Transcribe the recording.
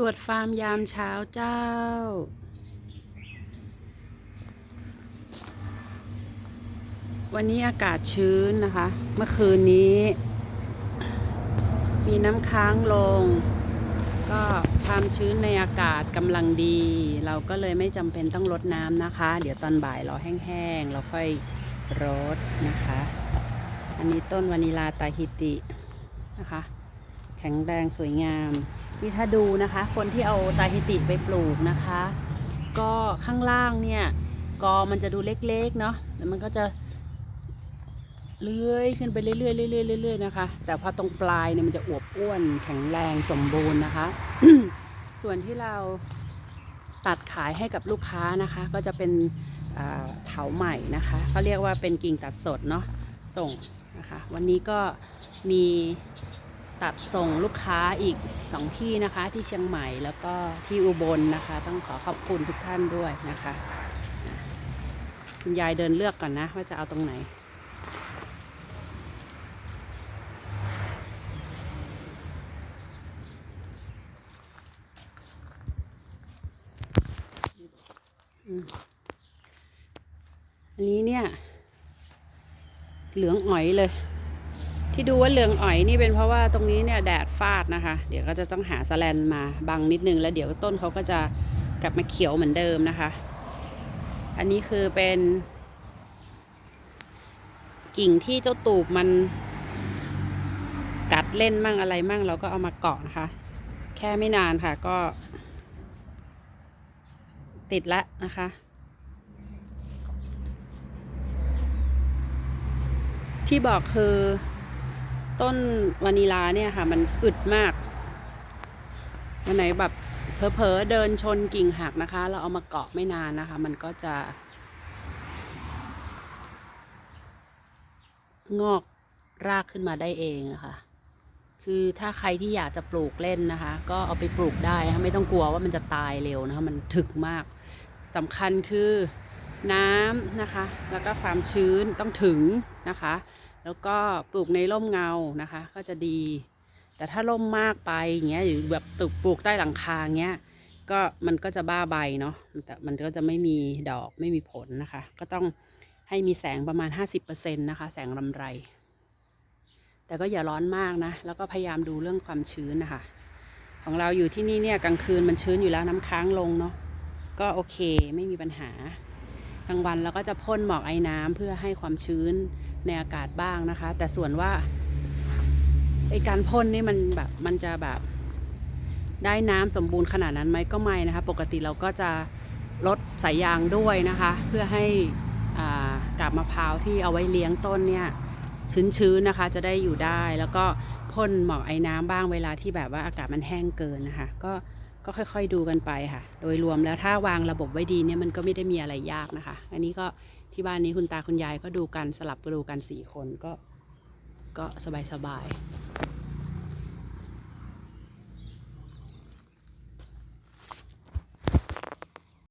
ตรวจฟาร์มยามเช้าเจ้า วันนี้อากาศชื้นนะคะ เมื่อคืนนี้ มีน้ำค้างลง ก็ความชื้นในอากาศกำลังดี เราก็เลยไม่จำเป็นต้องรดน้ำนะคะ เดี๋ยวตอนบ่ายรอแห้งๆ เราค่อยรดนะคะ อันนี้ต้นวานิลาตาฮิตินะคะ แข็งแรงสวยงาม นี่ถ้าดูนะคะ คนที่เอาตาฮิติไปปลูกนะคะ ก็ข้างล่างเนี่ยกอมันจะดูเล็กๆเนาะแล้วมันก็จะเลื้อยขึ้นไปเรื่อยๆเรื่อยๆเรื่อยๆนะคะ แต่พอตรงปลายเนี่ยมันจะอวบอ้วนแข็งแรงสมบูรณ์นะคะ ส่วนที่เราตัดขายให้กับลูกค้านะคะ ก็จะเป็นเถาใหม่นะคะเขาเรียกว่าเป็นกิ่งตัดสดเนาะส่งนะคะ วันนี้ก็มี ตัดส่งลูกค้าอีกสองที่นะคะที่เชียงใหม่แล้วก็ที่อุบลนะคะ ต้องขอขอบคุณทุกท่านด้วยนะคะอะคุณยายเดินเลือกก่อนนะ ว่าจะเอาตรงไหน อันนี้เนี่ย เหลืองอ๋อยเลย ที่ดูว่าเหลืองอ๋อยนี่เป็นเพราะว่าตรงนี้เนี่ยแดดฟาดนะคะ เดี๋ยวก็จะต้องหาสแลนมาบังนิดนึง แล้วเดี๋ยวต้นเขาก็จะกลับมาเขียวเหมือนเดิมนะคะ อันนี้คือเป็น กิ่งที่เจ้าตูบมันกัดเล่นมั่งอะไรมั่งเราก็เอามาเกาะนะคะ แค่ไม่นานค่ะก็ ติดแล้วนะคะ ที่บอกคือ ต้นวานิลาเนี่ยค่ะ มันอึดมาก วันไหนแบบเผลอๆเดินชนกิ่งหักนะคะ เราเอามาเกาะไม่นานนะคะ มันก็จะ งอกรากขึ้นมาได้เองนะคะ คือถ้าใครที่อยากจะปลูกเล่นนะคะ ก็เอาไปปลูกได้ะะไม่ต้องกลัวว่ามันจะตายเร็วนะคะ มันถึกมากสำคัญคือน้ำนะคะ แล้วก็ความชื้นต้องถึงนะคะ แล้วก็ปลูกในร่มเงานะคะ ก็จะดี แต่ถ้าร่มมากไปอย่างเงี้ยหรือแบบตึกปลูกใต้หลังคาเงี้ยก็มันก็จะบ้าใบเนาะแต่มันก็จะไม่มีดอกไม่มีผลนะคะ ก็ต้องให้มีแสงประมาณ 50%นะคะ แสงลำไร แต่ก็อย่าร้อนมากนะ แล้วก็พยายามดูเรื่องความชื้นนะคะ ของเราอยู่ที่นี่เนี่ยกลางคืนมันชื้นอยู่แล้วน้ำค้างลงเนาะก็โอเคไม่มีปัญหากลางวันเราก็จะพ่นหมอกไอ้น้ำเพื่อให้ความชื้น ในอากาศบ้างนะคะ แต่ส่วนว่าไอการพ่นนี่มันแบบมันจะแบบได้น้ำสมบูรณ์ขนาดนั้นไหมก็ไม่นะคะ ปกติเราก็จะลดสายยางด้วยนะคะ เพื่อให้ากาบมะพร้าวที่เอาไว้เลี้ยงต้นเนี่ยชื้นๆนะคะจะได้อยู่ได้แล้วก็พ่นหมอกไอ้น้ำบ้างเวลาที่แบบว่าอากาศมันแห้งเกินนะคะ ก็ ก็ค่อยๆดูกันไปค่ะ โดยรวมแล้วถ้าวางระบบไว้ดีเนี่ยมันก็ไม่ได้มีอะไรยากนะคะ อันนี้ก็ที่บ้านนี้คุณตาคุณยายก็ดูกันสลับกันดูกันสี่คนก็ก็สบายๆ